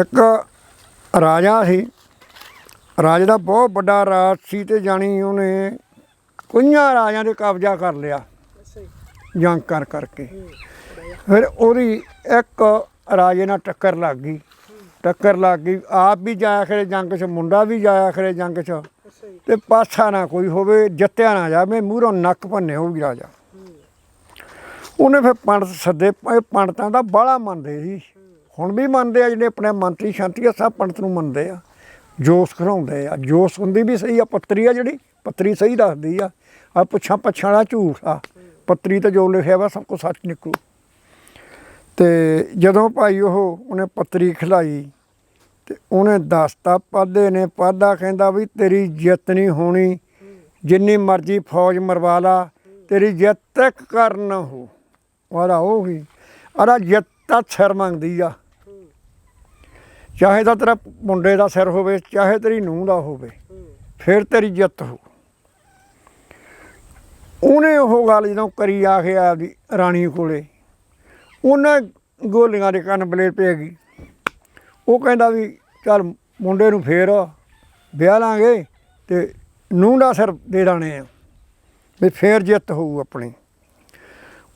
ਇੱਕ ਰਾਜਾ ਸੀ। ਰਾਜੇ ਦਾ ਬਹੁਤ ਵੱਡਾ ਰਾਜ ਸੀ ਤੇ ਜਾਣੀ ਉਹਨੇ ਕੁਈਆਂ ਰਾਜਿਆਂ ਦੇ ਕਬਜ਼ਾ ਕਰ ਲਿਆ। ਜੰਗ ਕਰ ਕਰਕੇ। ਫਿਰ ਉਹਦੀ ਇੱਕ ਰਾਜੇ ਨਾਲ ਟੱਕਰ ਲੱਗ ਗਈ। ਟੱਕਰ ਲੱਗ ਗਈ। ਆਪ ਵੀ ਜਾਇਆ ਖਰੇ ਜੰਗ 'ਚ ਮੁੰਡਾ ਵੀ ਜਾਇਆ ਖਰੇ ਜੰਗ 'ਚ। ਤੇ ਪਾਸਾ ਨਾ ਕੋਈ ਹੋਵੇ ਜਿੱਤਿਆ ਨਾ ਜਾਵੇ ਮੂਹਰੋਂ ਨੱਕ ਭੰਨੇ ਹੋਊਗੀ ਰਾਜਾ। ਉਹਨੇ ਫਿਰ ਪੰਡਤ ਸੱਦੇ। ਪੰਡਤਾਂ ਦਾ ਬਾਹਲਾ ਮੰਨਦੇ ਸੀ। ਹੁਣ ਵੀ ਮੰਨਦੇ ਆ ਜਿਹੜੇ ਆਪਣੇ ਮੰਤਰੀ ਸ਼ਾਂਤੀ ਆ, ਸਭ ਪੰਡਤ ਨੂੰ ਮੰਨਦੇ ਆ। ਜੋਸ਼ ਘਰਾਉਂਦੇ ਆ। ਜੋਸ਼ ਹੁੰਦੀ ਵੀ ਸਹੀ ਆ, ਪੱਤਰੀ ਆ ਜਿਹੜੀ, ਪੱਤਰੀ ਸਹੀ ਦੱਸਦੀ ਆ। ਆ ਪੁੱਛਾਂ ਪੱਛਾਂ ਵਾਲਾ ਝੂਠ ਆ। ਪੱਤਰੀ ਤੇ ਜੋ ਲਿਖਿਆ ਵਾ, ਸਭ ਕੁਝ ਸੱਚ ਨਿਕਲੂ। ਤੇ ਜਦੋਂ ਭਾਈ ਉਹ ਉਹਨੇ ਪੱਤਰੀ ਖਿਲਾਈ, ਤੇ ਉਹਨੇ ਦੱਸਤਾ, ਪਾਦੇ ਨੇ, ਪਾਦਾ ਕਹਿੰਦਾ ਵੀ ਤੇਰੀ ਜਿੱਤ ਨਹੀਂ ਹੋਣੀ, ਜਿੰਨੀ ਮਰਜ਼ੀ ਫੌਜ ਮਰਵਾ ਲਾ, ਤੇਰੀ ਜਿੱਤ ਤੱਕ ਨਾ ਹੋ। ਵਾਲਾ ਉਹ ਹੀ ਅਰਾ ਜਿੱਤ ਤਾਂ ਸਿਰ ਮੰਗਦੀ ਆ। ਚਾਹੇ ਤਾਂ ਤੇਰਾ ਮੁੰਡੇ ਦਾ ਸਿਰ ਹੋਵੇ, ਚਾਹੇ ਤੇਰੀ ਨੂੰਹ ਦਾ ਹੋਵੇ, ਫਿਰ ਤੇਰੀ ਜਿੱਤ ਹੋ ਉਹਨੇ ਉਹ ਗੱਲ ਜਦੋਂ ਕਰੀ ਆ ਕੇ ਆਪਦੀ ਰਾਣੀ ਕੋਲੇ, ਉਹਨੇ ਗੋਲੀਆਂ ਦੇ ਕੰਨ ਬਲੇਡ ਪੈ ਗਈ। ਉਹ ਕਹਿੰਦਾ ਵੀ, ਚੱਲ ਮੁੰਡੇ ਨੂੰ ਫੇਰ ਵਿਆਹ ਲਾਂਗੇ ਤੇ ਨੂੰਹ ਦਾ ਸਿਰ ਦੇ ਦਾਣੇ ਆ, ਵੀ ਫੇਰ ਜਿੱਤ ਹੋਊ ਆਪਣੀ।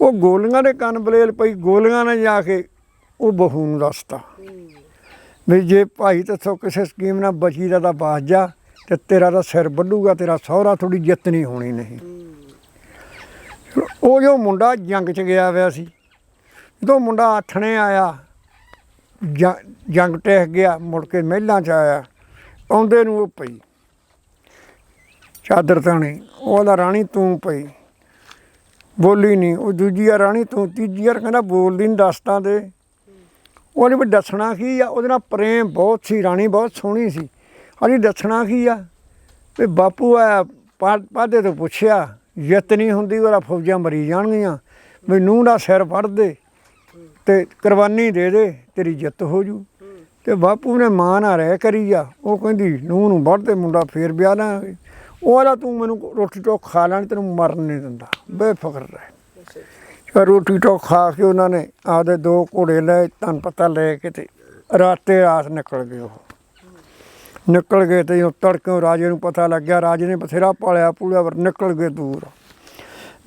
ਉਹ ਗੋਲੀਆਂ ਦੇ ਕੰਨ ਬਲੇਲ ਪਈ, ਗੋਲੀਆਂ ਨੇ ਜਾ ਕੇ ਉਹ ਬਹੂ ਨੂੰ ਦੱਸਤਾ। ਵੀ ਜੇ ਭਾਈ ਤੇਥੋਂ ਕਿਸੇ ਸਕੀਮ ਨਾਲ ਬਚੀ ਦਾ ਤਾਂ ਬਾਜ ਜਾ ਤੇ ਤੇਰਾ ਤਾਂ ਸਿਰ ਵੱਢੂਗਾ ਤੇਰਾ ਸਹੁਰਾ ਥੋੜੀ ਜਿੱਤ ਨਹੀਂ ਹੋਣੀ ਨਹੀਂ। ਉਹ ਜੋ ਮੁੰਡਾ ਜੰਗ 'ਚ ਗਿਆ ਹੋਇਆ ਸੀ, ਜਦੋਂ ਮੁੰਡਾ ਆਥਣੇ ਆਇਆ, ਜ- ਜੰਗ ਟਹਿ ਗਿਆ, ਮੁੜ ਕੇ ਮਹਿਲਾਂ 'ਚ ਆਇਆ, ਆਉਂਦੇ ਨੂੰ ਉਹ ਪਈ। ਚਾਦਰ ਤਾਣੀ ਉਹਦਾ ਰਾਣੀ ਤੂੰ ਪਈ। ਬੋਲੀ ਨਹੀਂ, ਉਹ ਦੂਜੀ ਆ ਰਾਣੀ ਤੂੰ, ਤੀਜੀ ਵਾਰ ਕਹਿੰਦਾ ਬੋਲਦੀ ਨਹੀਂ ਦੱਸਦਾ ਦੇ। ਉਹਨੇ ਵੀ ਦੱਸਣਾ ਕੀ ਆ, ਉਹਦੇ ਨਾਲ ਪ੍ਰੇਮ ਬਹੁਤ ਸੀ, ਰਾਣੀ ਬਹੁਤ ਸੋਹਣੀ ਸੀ। ਅਜੀ ਦੱਸਣਾ ਕੀ ਆ? ਵੀ ਬਾਪੂ ਆ ਪਾਦੇ ਤੋਂ ਪੁੱਛਿਆ, ਜਿੱਤ ਨਹੀਂ ਹੁੰਦੀ, ਉਹਦਾ ਫੌਜਾਂ ਮਰੀ ਜਾਣਗੀਆਂ। ਵੀ ਨੂੰਹ ਦਾ ਸਿਰ ਫੜ ਦੇ ਤੇ ਕੁਰਬਾਨੀ ਦੇ ਦੇ, ਤੇਰੀ ਜਿੱਤ ਹੋ ਜੂ। ਤੇ ਬਾਪੂ ਨੇ ਮਾਂ ਨਾਲ ਰਹਿ ਕਰੀ ਆ, ਉਹ ਕਹਿੰਦੀ, ਨੂੰਹ ਨੂੰ ਵੱਢ ਦੇ ਮੁੰਡਾ ਫੇਰ ਵਿਆਹ ਲਾਂਗੇ। ਉਹਦਾ ਤੂੰ ਮੈਨੂੰ ਰੋਟੀ ਟੋਕ ਖਾ ਲੈਣ, ਤੈਨੂੰ ਮਰਨ ਨਹੀਂ ਦਿੰਦਾ। ਬੇਫਿਕਰ ਰਹਿ। ਰੋਟੀ ਟੋਕ ਖਾ ਕੇ ਉਹਨਾਂ ਨੇ ਆਪਦੇ ਦੋ ਘੋੜੇ ਲਏ, ਤੁਹਾਨੂੰ ਪਤਾ ਲੈ ਕੇ ਤੇ ਰਾਤੇ ਰਾਤ ਨਿਕਲ ਗਏ ਉਹ। ਨਿਕਲ ਗਏ ਤੇ ਉਹ ਤੜਕੇ ਰਾਜੇ ਨੂੰ ਪਤਾ ਲੱਗਿਆ, ਰਾਜੇ ਨੇ ਬਥੇਰਾ ਪਾਲਿਆ ਪੂਲਿਆ ਪਰ ਨਿਕਲ ਗਏ ਦੂਰ।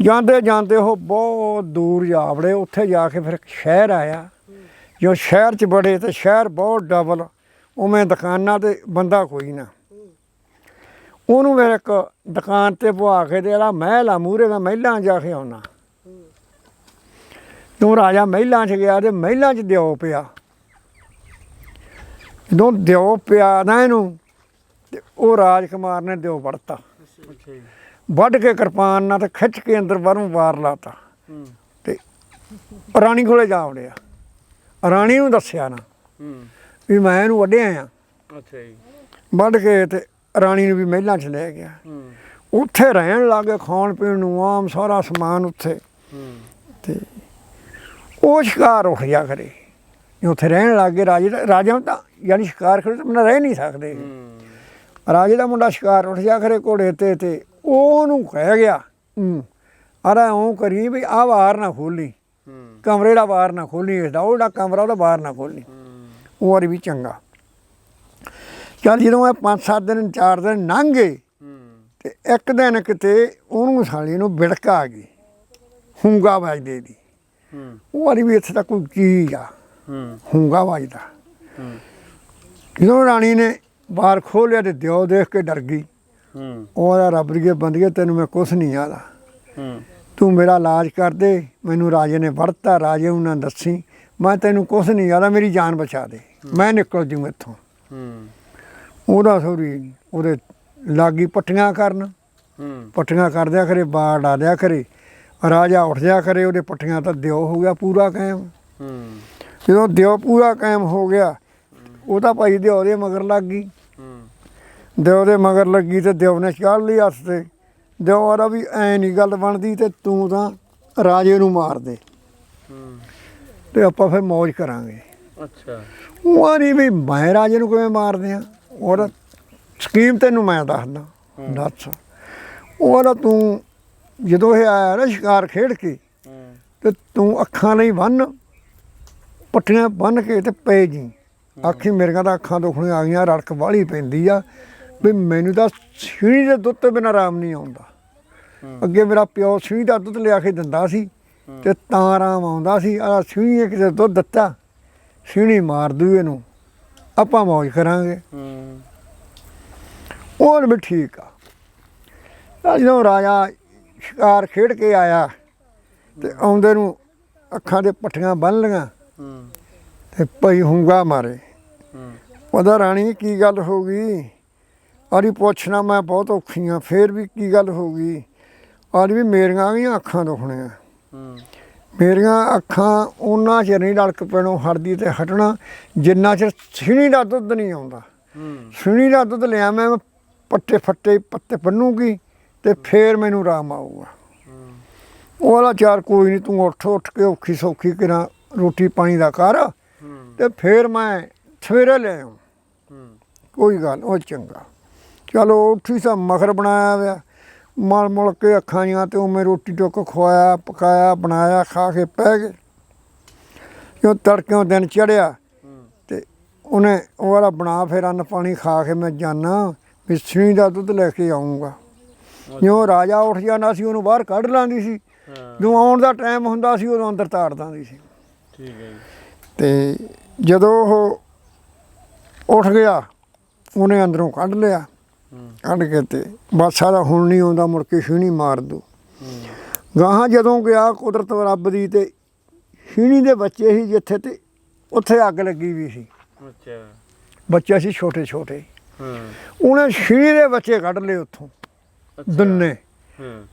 ਜਾਂਦੇ ਜਾਂਦੇ ਉਹ ਬਹੁਤ ਦੂਰ ਜਾ ਵੜੇ, ਉੱਥੇ ਜਾ ਕੇ ਫਿਰ ਸ਼ਹਿਰ ਆਇਆ। ਜੋ ਸ਼ਹਿਰ 'ਚ ਬੜੇ ਤੇ ਸ਼ਹਿਰ ਬਹੁਤ ਡਬਲ ਉਵੇਂ ਦੁਕਾਨਾਂ ਤੇ ਬੰਦਾ ਕੋਈ ਨਾ। ਉਹਨੂੰ ਮੇਰੇ ਇੱਕ ਦੁਕਾਨ ਤੇ ਪਵਾ ਕੇ ਤੇ ਇਹਦਾ ਮਹਿਲ ਆ ਮੂਰੇ ਮੈਂ ਮਹਿਲਾਂ ਜਾ ਕੇ ਆਉਣਾ ਤੂੰ ਰਾਜਾ ਮਹਿਲਾਂ 'ਚ ਗਿਆ ਤੇ ਮਹਿਲਾਂ 'ਚ ਦਿਓ ਪਿਆ। ਜਦੋਂ ਦਿਓ ਪਿਆ ਨਾ ਇਹਨੂੰ ਤੇ ਉਹ ਰਾਜਕੁਮਾਰ ਨੇ ਦਿਓ ਵੜਤਾ ਵੱਢ ਕੇ ਕਿਰਪਾਨ ਨਾਲ ਤੇ ਖਿੱਚ ਕੇ ਅੰਦਰ ਬਾਹਰੋਂ ਵਾਰ ਲਾਤਾ। ਤੇ ਰਾਣੀ ਕੋਲੇ ਜਾ ਵੜਿਆ। ਰਾਣੀ ਨੂੰ ਦੱਸਿਆ ਨਾ ਵੀ ਮੈਂ ਇਹਨੂੰ ਵੱਢਿਆ ਆ। ਅੱਛਾ ਜੀ। ਵੱਢ ਕੇ ਤੇ ਰਾਣੀ ਨੂੰ ਵੀ ਮਹਿਲਾਂ 'ਚ ਲੈ ਗਿਆ। ਉੱਥੇ ਰਹਿਣ ਲੱਗੇ ਖਾਣ ਪੀਣ ਨੂੰ ਆਮ ਸਾਰਾ ਸਮਾਨ ਉੱਥੇ। ਤੇ ਉਹ ਸ਼ਿਕਾਰ ਉੱਠ ਜਾ ਕਰੇ ਜੇ ਉੱਥੇ ਰਹਿਣ ਲੱਗੇ ਰਾਜੇ ਦਾ ਰਾਜਾ ਨੂੰ ਤਾਂ ਯਾਨੀ ਸ਼ਿਕਾਰ ਕਰੇ ਤਾਂ ਮਨ ਰਹਿ ਨਹੀਂ ਸਕਦੇ। ਰਾਜੇ ਦਾ ਮੁੰਡਾ ਸ਼ਿਕਾਰ ਉੱਠ ਜਾ ਕਰੇ ਘੋੜੇ ਤੇ ਤੇ ਉਹਨੂੰ ਕਹਿ ਗਿਆ ਅਰੇ ਉਹ ਕਰੀ ਵੀ ਆ ਵਾਰ ਨਾ ਖੋਲੀ ਕਮਰੇ ਦਾ ਬਾਹਰ ਨਾ ਖੋਲੀ ਇਸਦਾ ਉਹਦਾ ਕਮਰਾ ਉਹਦਾ ਬਾਹਰ ਨਾ ਖੋਲੀ ਉਹ ਵਾਰੀ ਵੀ ਚੰਗਾ। ਚੱਲ ਜਦੋਂ ਇਹ ਪੰਜ ਸੱਤ ਦਿਨ ਚਾਰ ਦਿਨ ਲੰਘ ਗਏ ਤੇ ਇੱਕ ਦਿਨ ਕਿਤੇ ਉਹਨੂੰ ਸਾਲੀ ਨੂੰ ਬਿੜਕ ਆ ਗਈ। ਹੁੰਗਾ ਵੱਜਦੇ ਦੀ। ਉਹ ਵਾਰੀ ਵੀ ਇੱਥੇ ਤਾਂ ਕੋਈ ਚੀਜ਼ ਆ। ਹੂੰ। ਹੁੰਗਾ ਵੱਜਦਾ। ਹੂੰ। ਜਦੋਂ ਰਾਣੀ ਨੇ ਬਾਹਰ ਖੋਲਿਆ ਤੇ ਦਿਓ ਦੇਖ ਕੇ ਡਰ ਗਈ। ਹੂੰ। ਉਹਦਾ ਰੱਬ ਦੀ ਬੰਦਗੀ ਤੈਨੂੰ ਮੈਂ ਕੁਛ ਨਹੀਂ ਆਦਾ ਹੂੰ। ਤੂੰ ਮੇਰਾ ਇਲਾਜ ਕਰ ਦੇ ਮੈਨੂੰ ਰਾਜੇ ਨੇ ਵੜਤਾ ਰਾਜੇ ਉਹਨਾਂ ਦੱਸੀ। ਮੈਂ ਤੈਨੂੰ ਕੁਛ ਨਹੀਂ ਆਦਾ ਮੇਰੀ ਜਾਨ ਬਚਾ ਦੇ। ਮੈਂ ਨਿਕਲ ਜੂ ਇੱਥੋਂ। ਹੂੰ। ਉਹਦਾ ਸੌਰੀ ਉਹਦੇ ਲਾਗੀ ਪੱਟੀਆਂ ਕਰਨ। ਹੂੰ। ਪੱਟੀਆਂ ਕਰਦਿਆ ਕਰੇ ਬਾੜ ਡਾਲਿਆ ਕਰੇ ਰਾਜਾ ਉੱਠ ਜਾ ਕਰੇ ਉਹਦੇ ਪੱਟੀਆਂ ਤਾਂ ਦਿਓ ਹੋ ਗਿਆ ਪੂਰਾ ਕਾਇਮ। ਹੂੰ ਜਦੋਂ ਦਿਓ ਪੂਰਾ ਕਾਇਮ ਹੋ ਗਿਆ ਉਹ ਤਾਂ ਭਾਈ ਦਿਓ ਦੇ ਮਗਰ ਲੱਗ ਗਈ। ਹੂੰ ਦਿਓ ਦੇ ਮਗਰ ਲੱਗੀ ਤੇ ਦਿਓ ਨੇ ਚਾੜ ਲਈ ਹੱਥ ਤੇ। ਦਿਓ ਆਦਾ ਵੀ ਐ ਨਹੀਂ ਗੱਲ ਬਣਦੀ ਤੇ ਤੂੰ ਤਾਂ ਰਾਜੇ ਨੂੰ ਮਾਰ ਦੇ। ਹੂੰ ਤੇ ਆਪਾਂ ਫਿਰ ਮौज ਕਰਾਂਗੇ। ਅੱਛਾ। ਉਹ ਨਹੀਂ ਵੀ ਮੈਂ ਰਾਜੇ ਨੂੰ ਕਿਵੇਂ ਮਾਰਦੇ ਆ ਉਹਦਾ ਸਕੀਮ ਤੈਨੂੰ ਮੈਂ ਦੱਸਦਾ। ਦੱਸ। ਉਹਦਾ ਤੂੰ ਜਦੋਂ ਇਹ ਆਇਆ ਨਾ ਸ਼ਿਕਾਰ ਖੇਡ ਕੇ ਤੇ ਤੂੰ ਅੱਖਾਂ ਲਈ ਬੰਨ ਪੱਟੀਆਂ ਬੰਨ ਕੇ ਤੇ ਪੈ ਜੀ। ਆਖੀ ਮੇਰੀਆਂ ਤਾਂ ਅੱਖਾਂ ਦੁਖਣੀਆਂ ਆ ਗਈਆਂ ਰੜਕ ਵਾਲੀ ਪੈਂਦੀ ਆ ਵੀ ਮੈਨੂੰ ਤਾਂ ਛੀਣੀ ਦੇ ਦੁੱਧ ਤੋਂ ਬਿਨਾਂ ਆਰਾਮ ਨਹੀਂ ਆਉਂਦਾ। ਅੱਗੇ ਮੇਰਾ ਪਿਓ ਛੀਣੀ ਦਾ ਦੁੱਧ ਲਿਆ ਕੇ ਦਿੰਦਾ ਸੀ ਤੇ ਤਾਂ ਆਰਾਮ ਆਉਂਦਾ ਸੀ ਆ ਛੀਣੀ ਨੇ ਕਿਤੇ ਦੁੱਧ ਦਿੱਤਾ ਛੀਣੀ ਮਾਰ ਦੂ ਇਹਨੂੰ ਆਪਾਂ ਮौज ਕਰਾਂਗੇ। ਹੂੰ। ਹੋਰ ਵੀ ਠੀਕ ਆ। ਜਦੋਂ ਰਾਜਾ ਸ਼ਿਕਾਰ ਖੇਡ ਕੇ ਆਇਆ ਤੇ ਆਉਂਦੇ ਨੂੰ ਅੱਖਾਂ ਦੇ ਪੱਟੀਆਂ ਬੰਨ ਲਈਆਂ ਹੂੰ ਤੇ ਪਈ ਹੁੰਗਾ ਮਾਰੇ। ਉਹਦਾ ਰਾਣੀ ਕੀ ਗੱਲ ਹੋ ਗਈ? ਆਰੀ ਪੁੱਛਣਾ ਮੈਂ ਬਹੁਤ ਔਖੀਆਂ ਫੇਰ ਵੀ ਕੀ ਗੱਲ ਹੋ ਗਈ? ਆਰੀ ਵੀ ਮੇਰੀਆਂ ਵੀ ਅੱਖਾਂ ਦੁਖਣੀਆਂ। ਮੇਰੀਆਂ ਅੱਖਾਂ ਉਹਨਾਂ ਚਿਰ ਨਹੀਂ ਲੜਕ ਪੈਣੋਂ ਹਟਦੀ ਤੇ ਹਟਣਾ ਜਿੰਨਾ ਚਿਰ ਛਿਣੀ ਦਾ ਦੁੱਧ ਨਹੀਂ ਆਉਂਦਾ। ਛਿਣੀ ਦਾ ਦੁੱਧ ਲਿਆ ਮੈਂ ਪੱਟੇ ਫੱਟੇ ਪੱਤੇ ਬੰਨੂਗੀ। ਤੇ ਫੇਰ ਮੈਨੂੰ ਆਰਾਮ ਆਊਗਾ। ਉਹ ਵਾਲਾ ਚਾਰ, ਕੋਈ ਨਹੀਂ ਤੂੰ ਉੱਠ ਉੱਠ ਕੇ ਔਖੀ ਸੌਖੀ ਕਿਰਾਂ ਰੋਟੀ ਪਾਣੀ ਦਾ ਕਰ ਹੂੰ ਤੇ ਫੇਰ ਮੈਂ ਸਵੇਰੇ ਲੈ ਆਉਂ। ਕੋਈ ਗੱਲ ਉਹ ਚੰਗਾ। ਚਲੋ ਉੱਠੀ ਸਾ ਮਖਰ ਬਣਾਇਆ ਹੋਇਆ। ਮਲ ਮੁਲ ਕੇ ਅੱਖਾਂ ਜੀਆਂ ਤੇ ਮੈਂ ਰੋਟੀ ਟੁੱਕ ਖਵਾਇਆ, ਪਕਾਇਆ, ਬਣਾਇਆ, ਖਾ ਕੇ ਪੈ ਗਏ। ਜੋ ਤੜਕਿਓਂ ਦਿਨ ਚੜਿਆ ਹੂੰ ਤੇ ਉਹਨੇ ਉਹ ਵਾਲਾ ਬਣਾ ਫਿਰ ਅੰਨ ਪਾਣੀ ਖਾ ਕੇ ਮੈਂ ਜਾਣਾ ਮਿਸਰੀ ਦਾ ਦੁੱਧ ਲੈ ਕੇ ਆਉਂਗਾ ਜਿਉਂ ਰਾਜਾ ਉੱਠ ਜਾਂਦਾ ਸੀ ਉਹਨੂੰ ਬਾਹਰ ਕੱਢ ਲਾਂਦੀ ਸੀ। ਹਾਂ। ਜਦੋਂ ਆਉਣ ਦਾ ਟਾਈਮ ਹੁੰਦਾ ਸੀ ਉਦੋਂ ਅੰਦਰ ਤਾੜ ਦਿੰਦੀ ਸੀ। ਠੀਕ ਹੈ ਜੀ। ਤੇ ਜਦੋਂ ਉਹ ਉੱਠ ਗਿਆ ਉਹਨੇ ਅੰਦਰੋਂ ਕੱਢ ਲਿਆ। ਹੂੰ। ਕੱਢ ਕੇ ਤੇ ਬਸ ਸਾਰਾ ਹੁਣ ਨਹੀਂ ਆਉਂਦਾ ਮੁੜ ਕੇ ਛੀਣੀ ਮਾਰ ਦੂ। ਹੂੰ। ਗਾਹਾਂ ਜਦੋਂ ਗਿਆ ਕੁਦਰਤ ਰੱਬ ਦੀ ਤੇ ਛੀਣੀ ਦੇ ਬੱਚੇ ਸੀ ਜਿੱਥੇ ਤੇ ਉੱਥੇ ਅੱਗ ਲੱਗੀ ਵੀ ਸੀ। ਅੱਛਾ। ਬੱਚੇ ਸੀ ਛੋਟੇ ਛੋਟੇ ਹੂੰ। ਉਹਨੇ ਛੀਣੀ ਦੇ ਬੱਚੇ ਕੱਢ ਲਏ ਉੱਥੋਂ। ਦੁੰਨੇ।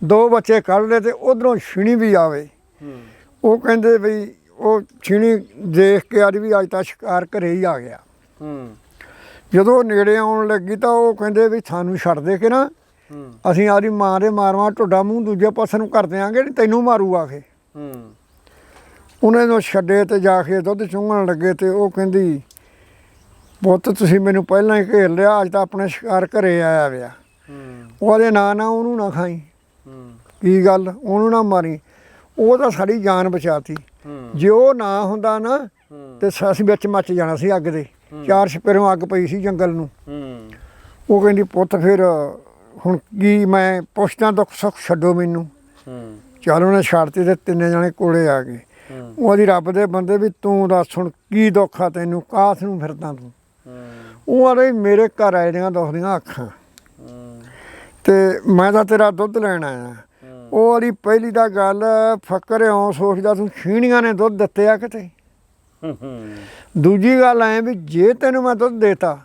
ਦੋ ਬੱਚੇ ਕੱਢ ਲਏ ਤੇ ਉਧਰੋਂ ਛੀਣੀ ਵੀ ਆਵੇ। ਉਹ ਕਹਿੰਦੇ ਵੀ ਉਹ ਛੀਣੀ ਦੇਖ ਕੇ ਅੱਜ ਵੀ ਅੱਜ ਤਾਂ ਸ਼ਿਕਾਰ ਘਰੇ ਹੀ ਆ ਗਿਆ। ਜਦੋਂ ਨੇੜੇ ਆਉਣ ਲੱਗੀ ਤਾਂ ਉਹ ਕਹਿੰਦੇ ਵੀ ਸਾਨੂੰ ਛੱਡ ਦੇ ਕੇ ਨਾ। ਅਸੀਂ ਆਦੀ ਮਾਂ ਦੇ ਮਾਰਵਾ ਢੋਡਾ ਮੂੰਹ ਦੂਜੇ ਪਾਸੇ ਨੂੰ ਕਰ ਦਿਆਂਗੇ ਤੈਨੂੰ ਮਾਰੂ ਆ ਕੇ। ਹੂੰ। ਉਹਨੇ ਨੂੰ ਛੱਡੇ ਤੇ ਜਾ ਕੇ ਦੁੱਧ ਚੁੰਗਣ ਲੱਗੇ ਤੇ ਉਹ ਕਹਿੰਦੀ ਪੁੱਤ ਤੁਸੀਂ ਮੈਨੂੰ ਪਹਿਲਾਂ ਹੀ ਘੇਰ ਲਿਆ ਅੱਜ ਤਾਂ ਆਪਣੇ ਸ਼ਿਕਾਰ ਘਰੇ ਆਇਆ ਵਿਆ ਉਹਦੇ ਨਾਂ ਨਾ ਉਹਨੂੰ ਨਾ ਖਾਈ। ਹੂੰ। ਕੀ ਗੱਲ? ਉਹਨੂੰ ਨਾ ਮਾਰੀ। ਉਹ ਤਾਂ ਸਾਡੀ ਜਾਨ ਬਚਾਤੀ। ਜੇ ਉਹ ਨਾ ਹੁੰਦਾ ਨਾ ਤੇ ਅਸੀਂ ਵਿੱਚ ਮੱਚ ਜਾਣਾ ਸੀ ਅੱਗ ਦੇ। ਚਾਰ ਛਪੇਰੋਂ ਅੱਗ ਪਈ ਸੀ ਜੰਗਲ ਨੂੰ। ਹੂੰ। ਉਹ ਕਹਿੰਦੀ ਪੁੱਤ ਫਿਰ ਹੁਣ ਕੀ ਮੈਂ ਪੁੱਛਦਾ ਦੁੱਖ ਸੁੱਖ ਛੱਡੋ ਮੈਨੂੰ। ਹੂੰ। ਚੱਲ ਉਹਨੇ ਛੱਡਤੀ ਤੇ ਤਿੰਨੇ ਜਣੇ ਕੋਲੇ ਆ ਗਏ। ਉਹਦੀ ਰੱਬ ਦੇ ਬੰਦੇ ਵੀ ਤੂੰ ਦੱਸ ਹੁਣ ਕੀ ਦੁੱਖ ਆ ਤੈਨੂੰ ਕਾਸ ਨੂੰ ਫਿਰਦਾ ਤੂੰ? ਉਹ ਆਲੇ ਮੇਰੇ ਘਰ ਆਏ ਦੀਆਂ ਦੁਖਦੀਆਂ ਅੱਖਾਂ। ਹੂੰ ਤੇ ਮੈਂ ਤਾਂ ਤੇਰਾ ਦੁੱਧ ਲੈਣ ਆਇਆ। ਉਹ ਵਾਲੀ ਪਹਿਲੀ ਦਾ ਗੱਲ ਫਕਰ ਇਉਂ ਸੋਚਦਾ ਤੂੰ ਛੀਣੀਆਂ ਨੇ ਦੁੱਧ ਦਿੱਤੇ ਆ ਕਿਤੇ। ਦੂਜੀ ਗੱਲ ਐ ਵੀ ਜੇ ਤੈਨੂੰ ਮੈਂ ਦੁੱਧ ਦੇਤਾ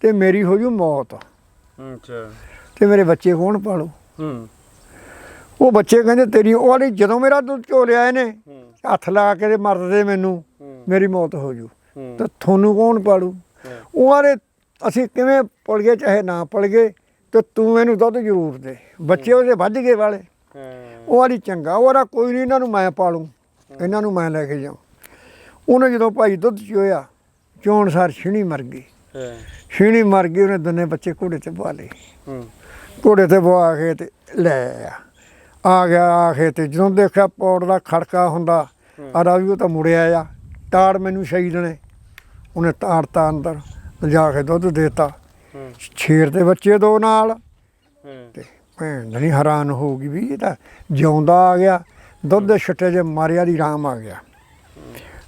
ਤੇ ਮੇਰੀ ਹੋ ਜੂ ਮੌਤ। ਅੱਛਾ। ਤੇ ਮੇਰੇ ਬੱਚੇ ਕੌਣ ਪਾਲੂ ਹੂੰ। ਉਹ ਬੱਚੇ ਕਹਿੰਦੇ ਤੇਰੀ ਉਹ ਵਾਲੀ ਜਦੋਂ ਮੇਰਾ ਦੁੱਧ ਝੋਲਿਆ ਇਹਨੇ ਹੂੰ। ਹੱਥ ਲਾ ਕੇ ਤੇ ਮਰਦੇ ਮੈਨੂੰ ਮੇਰੀ ਮੌਤ ਹੋ ਜੂ। ਤੇ ਤੁਹਾਨੂੰ ਕੌਣ ਪਾਲੂ? ਉਹ ਵਾਲੇ ਅਸੀਂ ਕਿਵੇਂ ਪਲ ਗਏ ਚਾਹੇ ਨਾ ਪਲ ਗਏ ਤੇ ਤੂੰ ਮੈਨੂੰ ਦੁੱਧ ਜ਼ਰੂਰ ਦੇ। ਬੱਚੇ ਉਹਦੇ ਵੱਜ ਗਏ ਵਾਲੇ। ਉਹ ਵਾਲੀ ਚੰਗਾ ਉਹ ਵਾਲਾ ਕੋਈ ਨਹੀਂ ਇਹਨਾਂ ਨੂੰ ਮੈਂ ਪਾਲੂ ਇਹਨਾਂ ਨੂੰ ਮੈਂ ਲੈ ਕੇ ਜਾਉ ਉਹਨੇ ਜਦੋਂ ਭਾਈ ਦੁੱਧ ਚੋਇਆ ਚੋਣ ਸਾਰ ਛਿਣੀ ਮਰ ਗਈ। ਛਿਣੀ ਮਰ ਗਈ ਉਹਨੇ ਦੋਨੇ ਬੱਚੇ ਘੋੜੇ ਤੇ ਬਵਾ ਲਏ। ਘੋੜੇ ਤੇ ਬਵਾ ਕੇ ਤੇ ਲੈ ਆ ਆ ਗਿਆ ਆ ਕੇ ਤੇ ਜਦੋਂ ਦੇਖਿਆ ਪੌੜ ਦਾ ਖੜਕਾ ਹੁੰਦਾ ਆ ਰਾਵੀ ਉਹ ਤਾਂ ਮੁੜਿਆ ਆ। ਤਾੜ ਮੈਨੂੰ ਸ਼ਹੀਦ ਨੇ ਉਹਨੇ ਤਾੜਤਾ ਅੰਦਰ ਲਿਜਾ ਕੇ ਦੁੱਧ ਦੇਤਾ। ਛੇਰ ਦੇ ਬੱਚੇ ਦੋ ਨਾਲ। ਤੇ ਭੈਣ ਨਹੀਂ ਹੈਰਾਨ ਹੋ ਗਈ ਵੀ ਇਹ ਤਾਂ ਜਿਉਂਦਾ ਆ ਗਿਆ ਦੁੱਧ ਦੇ ਛੱਟੇ ਜੇ ਮਾਰਿਆ ਦੀ ਰਾਮ ਆ ਗਿਆ।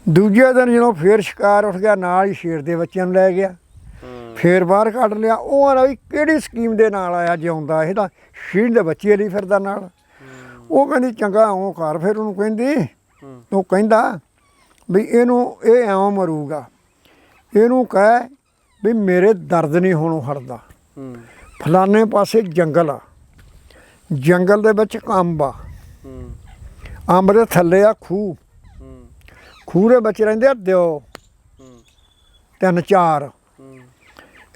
ਦੂਜੇ ਦਿਨ ਜਦੋਂ ਫੇਰ ਸ਼ਿਕਾਰ ਉੱਠ ਗਿਆ ਨਾਲ ਹੀ ਸ਼ੇਰ ਦੇ ਬੱਚਿਆਂ ਨੂੰ ਲੈ ਗਿਆ। ਫੇਰ ਬਾਹਰ ਕੱਢ ਲਿਆ। ਉਹ ਆਲਾ ਵੀ ਕਿਹੜੀ ਸਕੀਮ ਦੇ ਨਾਲ ਆਇਆ ਜਿਉਂਦਾ ਇਹ ਤਾਂ ਸ਼ੀਰ ਦੇ ਬੱਚੇ ਲਈ ਫਿਰਦਾ ਨਾਲ। ਉਹ ਕਹਿੰਦੀ ਚੰਗਾ ਉਹ ਕਰ ਫਿਰ ਉਹਨੂੰ ਕਹਿੰਦੀ ਉਹ ਕਹਿੰਦਾ ਵੀ ਇਹਨੂੰ ਇਹ ਐਵੇਂ ਮਰੂਗਾ। ਇਹਨੂੰ ਕਹਿ ਵੀ ਮੇਰੇ ਦਰਦ ਨਹੀਂ ਹੋਣੋਂ ਹਟਦਾ। ਫਲਾਣੇ ਪਾਸੇ ਜੰਗਲ ਆ। ਜੰਗਲ ਦੇ ਵਿੱਚ ਅੰਬ ਆ। ਅੰਬ ਦੇ ਥੱਲੇ ਆ ਖੂਹ। ਖੂਹ ਦੇ ਵਿੱਚ ਰਹਿੰਦੇ ਆ ਦਿਓ। ਤਿੰਨ ਚਾਰ।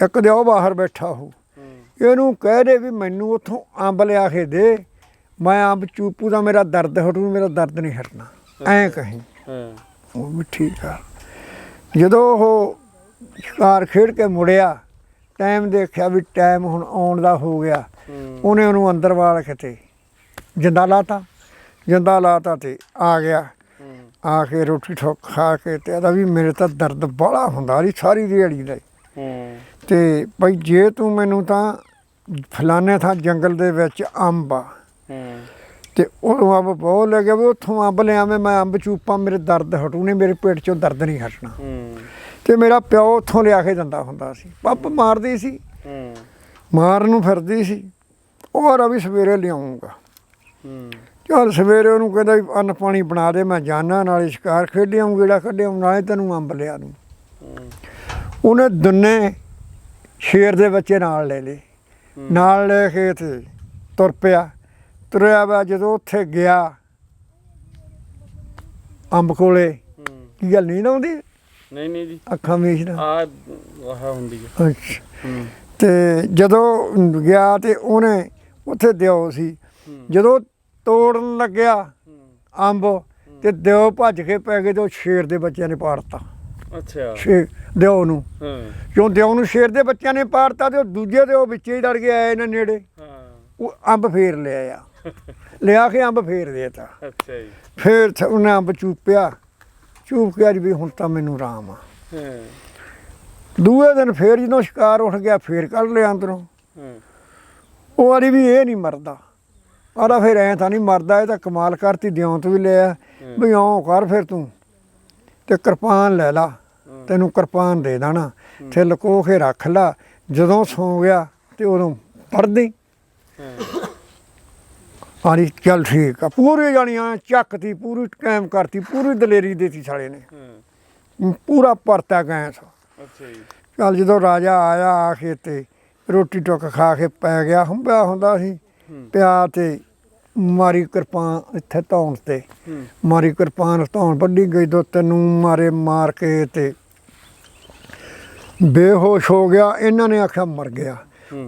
ਇੱਕ ਦਿਓ ਬਾਹਰ ਬੈਠਾ ਹੋ। ਹੂੰ। ਇਹਨੂੰ ਕਹਿ ਦੇ ਵੀ ਮੈਨੂੰ ਉੱਥੋਂ ਅੰਬ ਲਿਆ ਕੇ ਦੇ। ਮੈਂ ਅੰਬ ਚੂਪੂ ਦਾ ਮੇਰਾ ਦਰਦ ਹਟੂ ਮੇਰਾ ਦਰਦ ਨਹੀਂ ਹਟਣਾ। ਐਂ ਕਹੀਂ। ਹਾਂ। ਉਹ ਵੀ ਠੀਕ ਆ। ਜਦੋਂ ਉਹ ਸ਼ਿਕਾਰ ਖੇਡ ਕੇ ਮੁੜਿਆ ਟਾਈਮ ਦੇਖਿਆ ਵੀ ਟਾਈਮ ਹੁਣ ਆਉਣ ਦਾ ਹੋ ਗਿਆ। ਉਹਨੇ ਉਹਨੂੰ ਅੰਦਰ ਵਾਲ ਕਿਤੇ ਜਿੰਦਾ ਲਾਤਾ ਜਿੰਦਾ ਲਾਤਾ ਤੇ ਆ ਗਿਆ। ਆ ਕੇ ਰੋਟੀ ਠੋਕ ਖਾ ਕੇ ਤੇ ਆਦਾ ਵੀ ਮੇਰੇ ਤਾਂ ਦਰਦ ਬਾਹਲਾ ਹੁੰਦਾ ਸੀ ਸਾਰੀ ਦਿਹਾੜੀ ਦਾ ਤੇ ਭਾਈ ਜੇ ਤੂੰ ਮੈਨੂੰ ਤਾਂ ਫਲਾਣੇ ਥਾਂ ਜੰਗਲ ਦੇ ਵਿੱਚ ਅੰਬ ਆ। ਤੇ ਉਹ ਅੰਬ ਬਹੁਤ ਲੱਗਿਆ ਵੀ ਉੱਥੋਂ ਅੰਬ ਲਿਆਵੇਂ ਮੈਂ ਅੰਬ ਚੂਪਾਂ ਮੇਰੇ ਦਰਦ ਹਟੂ ਨਹੀਂ ਮੇਰੇ ਪੇਟ ਚੋਂ ਦਰਦ ਨਹੀਂ ਹਟਣਾ। ਤੇ ਮੇਰਾ ਪਿਓ ਉੱਥੋਂ ਲਿਆ ਕੇ ਦਿੰਦਾ ਹੁੰਦਾ ਸੀ। ਪੱਪ ਮਾਰਦੀ ਸੀ। ਹੂੰ ਮਾਰਨ ਨੂੰ ਫਿਰਦੀ ਸੀ। ਉਹ ਰਵੀ ਸਵੇਰੇ ਲਿਆਉਂਗਾ। ਹੂੰ ਚੱਲ ਸਵੇਰੇ ਉਹਨੂੰ ਕਹਿੰਦਾ ਅੰਨ ਪਾਣੀ ਬਣਾ ਦੇ, ਮੈਂ ਜਾਣਾ ਨਾਲੇ ਸ਼ਿਕਾਰ ਖੇਡਿਆ ਗੇੜਾ ਕੱਢਿਆ ਨਾਲੇ ਤੈਨੂੰ ਅੰਬ ਲਿਆ ਦੂੰ। ਉਹਨੇ ਦੁੰਨੇ ਸ਼ੇਰ ਦੇ ਬੱਚੇ ਨਾਲ ਲੈ ਲਏ। ਨਾਲ ਲੈ ਕੇ ਤੇ ਤੁਰ ਪਿਆ। ਤੁਰਿਆ ਵਾ ਜਦੋਂ ਉੱਥੇ ਗਿਆ ਅੰਬ ਕੋਲੇ। ਕੀ ਗੱਲ ਨਹੀਂ ਆਉਂਦੀ? ਨਹੀਂ ਨਹੀਂ ਜੀ। ਅੱਖਾਂ ਮੀਚਦਾ ਆ ਆਹ ਹੁੰਦੀ ਹੈ ਅੱਛਾ। ਹੂੰ। ਤੇ ਜਦੋਂ ਗਿਆ ਤੇ ਉਹਨੇ ਉੱਥੇ ਦਿਓ ਸੀ। ਜਦੋਂ ਤੋੜਨ ਲੱਗਿਆ ਅੰਬ ਤੇ ਦਿਓ ਭੱਜ ਕੇ ਪੈ ਗਏ ਤੇ ਉਹ ਸ਼ੇਰ ਦੇ ਬੱਚਿਆਂ ਨੇ ਪਾੜਤਾ। ਅੱਛਾ। ਸ਼ੇਰ ਦਿਓ ਨੂੰ। ਹਾਂ। ਕਿਉਂ ਦਿਓ ਨੂੰ ਸ਼ੇਰ ਦੇ ਬੱਚਿਆਂ ਨੇ ਪਾੜਤਾ ਤੇ ਉਹ ਦੂਜੇ ਦੇ ਉਹ ਵਿੱਚੇ ਹੀ ਡਰ ਗਿਆ ਇਹਨਾਂ ਨੇੜੇ। ਹਾਂ। ਉਹ ਅੰਬ ਫੇਰ ਲਿਆ ਆ ਲਿਆ ਕੇ ਅੰਬ ਫੇਰ ਦੇਤਾ। ਅੱਛਾ ਜੀ। ਫੇਰ ਉਹਨੇ ਅੰਬ ਚੂਪਿਆ। ਚੂਪ ਕੇ ਅੱਜ ਵੀ ਹੁਣ ਤਾਂ ਮੈਨੂੰ ਆਰਾਮ ਆ। ਹਾਂ। ਦੂਏ ਦਿਨ ਫੇਰ ਜਦੋਂ ਸ਼ਿਕਾਰ ਉੱਠ ਗਿਆ ਫੇਰ ਕੱਢ ਲਿਆ ਅੰਦਰੋਂ। ਹਾਂ। ਉਹ ਵਾਰੀ ਵੀ ਇਹ ਨਹੀਂ ਮਰਦਾ। ਆਦਾ ਫਿਰ ਐ ਤਾਂ ਨਹੀਂ ਮਰਦਾ ਇਹ ਤਾਂ ਕਮਾਲ ਕਰਤੀ ਦਿਉਂ ਤੋਂ ਵੀ ਲਿਆ। ਵੀ ਆਉਂ ਕਰ ਫਿਰ ਤੂੰ। ਤੇ ਕਿਰਪਾਨ ਲੈ ਲਾ। ਤੈਨੂੰ ਕਿਰਪਾਨ ਦੇ ਦੇਣਾ। ਤੇ ਲਕੋ ਕੇ ਰੱਖ ਲਾ। ਜਦੋਂ ਸੌ ਗਿਆ ਤੇ ਉਦੋਂ ਪੜਦੀ ਹਾਂ ਆਰੀ ਚੱਲ ਠੀਕ ਆ। ਪੂਰੀ ਜਾਣੀਆਂ ਚੱਕਤੀ ਪੂਰੀ ਕਾਇਮ ਕਰਤੀ ਪੂਰੀ ਦਲੇਰੀ ਦੇਤੀ ਸਾਲੇ ਨੇ। ਹਾਂ। ਪੂਰਾ ਪਰਤਾ ਗੈਸ। ਅੱਛਾ ਜੀ। ਚੱਲ ਜਦੋਂ ਰਾਜਾ ਆਇਆ ਆ ਕੇ ਤੇ ਰੋਟੀ ਟੁੱਕ ਖਾ ਕੇ ਪੈ ਗਿਆ ਹੁੰਬਿਆ ਹੁੰਦਾ ਸੀ ਪਿਆ ਤੇ ਮਾਰੀ ਕਿਰਪਾਨ ਇੱਥੇ ਧੌਣ ਤੇ। ਮਾਰੀ ਕਿਰਪਾਨ ਧੌਣ ਵੱਡੀ ਗਈ ਦੋ ਤੈਨੂੰ ਮਾਰੇ ਮਾਰ ਕੇ ਤੇ ਬੇਹੋਸ਼ ਹੋ ਗਿਆ। ਇਹਨਾਂ ਨੇ ਆਖਿਆ ਮਰ ਗਿਆ।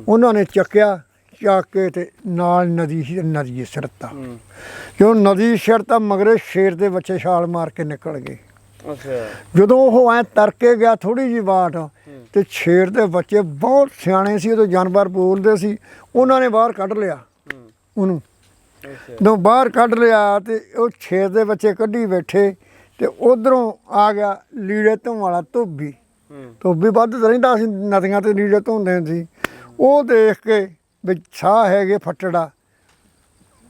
ਉਹਨਾਂ ਨੇ ਚੱਕਿਆ ਚੱਕ ਕੇ ਤੇ ਨਾਲ ਨਦੀ ਸੀ ਨਦੀ ਸਿਰਤਾ ਜੋ ਨਦੀ ਸਿਰਤਾ ਮਗਰੇ ਸ਼ੇਰ ਦੇ ਬੱਚੇ ਛਾਲ ਮਾਰ ਕੇ ਨਿਕਲ ਗਏ। ਅੱਛਾ। ਜਦੋਂ ਉਹ ਐ ਤਰਕੇ ਗਿਆ ਥੋੜੀ ਜੀ ਬਾਟ ਤੇ ਸ਼ੇਰ ਦੇ ਬੱਚੇ ਬਹੁਤ ਸਿਆਣੇ ਸੀ ਉਦੋਂ ਜਾਨਵਰ ਬੋਲਦੇ ਸੀ ਉਹਨਾਂ ਨੇ ਬਾਹਰ ਕੱਢ ਲਿਆ ਉਹਨੂੰ। ਅੱਛਾ। ਜਦੋਂ ਬਾਹਰ ਕੱਢ ਲਿਆ ਤੇ ਉਹ ਸ਼ੇਰ ਦੇ ਬੱਚੇ ਕੱਢੀ ਬੈਠੇ ਤੇ ਉਧਰੋਂ ਆ ਗਿਆ ਲੀੜੇ ਧੋਣ ਵਾਲਾ ਧੋਬੀ। ਧੋਬੀ ਵੱਧ ਰਹਿੰਦਾ ਸੀ ਨਦੀਆਂ ਤੇ ਲੀੜੇ ਧੋਂਦੇ ਸੀ। ਉਹ ਦੇਖ ਕੇ ਵੀ ਸਾਹ ਹੈਗੇ ਫੱਟੜਾ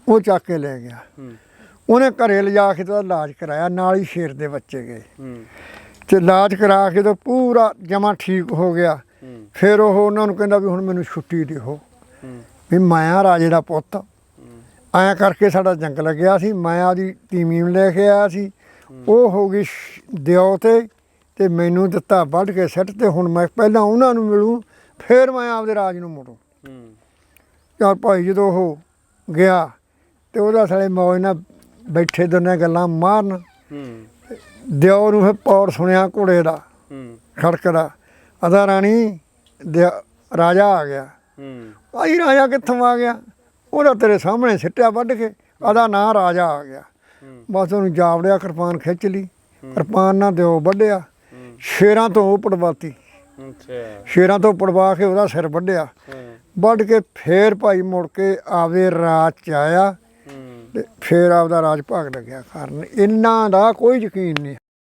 ਉਹ ਚੱਕ ਕੇ ਲੈ ਗਿਆ। ਉਹਨੇ ਘਰੇ ਲਿਜਾ ਕੇ ਤੇ ਇਲਾਜ ਕਰਾਇਆ ਨਾਲ ਹੀ ਸ਼ੇਰ ਦੇ ਬੱਚੇ ਗਏ। ਤੇ ਇਲਾਜ ਕਰਾ ਕੇ ਤਾਂ ਪੂਰਾ ਜਮਾ ਠੀਕ ਹੋ ਗਿਆ। ਫਿਰ ਉਹ ਉਹਨਾਂ ਨੂੰ ਕਹਿੰਦਾ ਵੀ ਹੁਣ ਮੈਨੂੰ ਛੁੱਟੀ ਦਿਓ। ਵੀ ਮੈਂ ਆ ਰਾਜੇ ਦਾ ਪੁੱਤ। ਐਂ ਕਰਕੇ ਸਾਡਾ ਜੰਗ ਲੱਗਿਆ ਸੀ। ਮੈਂ ਆਦੀ ਤੀਮੀ ਨੂੰ ਲੈ ਕੇ ਆਇਆ ਸੀ। ਉਹ ਹੋ ਗਈ ਦਿਓ ਤੇ ਤੇ ਮੈਨੂੰ ਦਿੱਤਾ ਵੱਢ ਕੇ ਸੱਟ ਤੇ ਹੁਣ ਮੈਂ ਪਹਿਲਾਂ ਉਹਨਾਂ ਨੂੰ ਮਿਲੂ ਫਿਰ ਮੈਂ ਆਪਦੇ ਰਾਜ ਨੂੰ ਮੁੜੂ। ਹੂੰ। ਯਾਰ ਭਾਈ ਜਦੋਂ ਉਹ ਗਿਆ ਤੇ ਉਹਦਾ ਸਾਲੇ ਮੌਜ ਨਾਲ ਬੈਠੇ ਦੋਨੇ ਗੱਲਾਂ ਮਾਰਨ। ਹੂੰ। ਦਿਓ ਨੂੰ ਫਿਰ ਪੌੜ ਸੁਣਿਆ ਘੋੜੇ ਦਾ ਹੂੰ। ਖੜਕਦਾ ਅਦਾ ਰਾਣੀ ਦਿਆ- ਰਾਜਾ ਆ ਗਿਆ। ਹੂੰ। ਭਾਈ ਰਾਜਾ ਕਿੱਥੋਂ ਆ ਗਿਆ? ਉਹਦਾ ਤੇਰੇ ਸਾਹਮਣੇ ਸਿੱਟਿਆ ਵੱਢ ਕੇ ਆਦਾ ਨਾਂ ਰਾਜਾ ਆ ਗਿਆ। ਹੂੰ। ਬਸ ਉਹਨੂੰ ਜਾਵੜਿਆ ਕਿਰਪਾਨ ਖਿੱਚ ਲਈ। ਕਿਰਪਾਨ ਨਾਲ ਦਿਓ ਵੱਢਿਆ। ਹੂੰ। ਸ਼ੇਰਾਂ ਤੋਂ ਉਹ ਪੜਵਾਤੀ। ਅੱਛਾ। ਸ਼ੇਰਾਂ ਤੋਂ ਪੜਵਾ ਕੇ ਉਹਦਾ ਸਿਰ ਵੱਢਿਆ। ਹਾਂ। ਵੱਢ ਕੇ ਫੇਰ ਭਾਈ ਮੁੜ ਕੇ ਆਵੇ ਰਾਜ ਚ ਆਇਆ ਤੇ ਫੇਰ ਆਪਦਾ ਰਾਜ ਭਾਗ ਲੱਗਿਆ ਕਰਨ। ਇਹਨਾਂ ਦਾ ਕੋਈ ਯਕੀਨ ਨਹੀਂ।